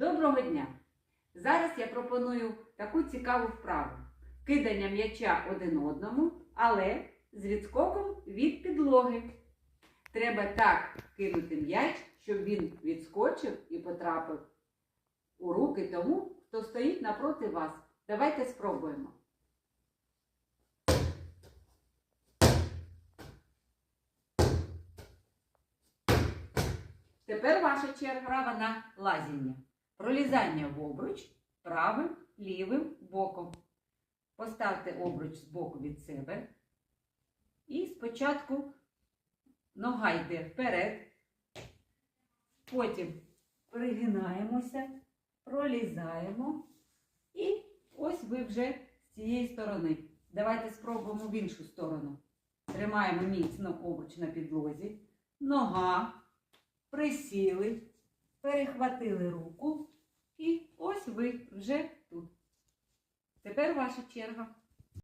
Доброго дня! Зараз я пропоную таку цікаву вправу. Кидання м'яча один одному, але з відскоком від підлоги. Треба так кинути м'яч, щоб він відскочив і потрапив у руки тому, хто стоїть напроти вас. Давайте спробуємо. Тепер ваша черга на лазіння. Пролізання в обруч правим, лівим боком. Поставте обруч з боку від себе. І спочатку нога йде вперед. Потім перегинаємося, пролізаємо. І ось ви вже з цієї сторони. Давайте спробуємо в іншу сторону. Тримаємо міцно обруч на підлозі. Нога. Присіли, перехватили руку. І ось ви вже тут. Тепер ваша черга.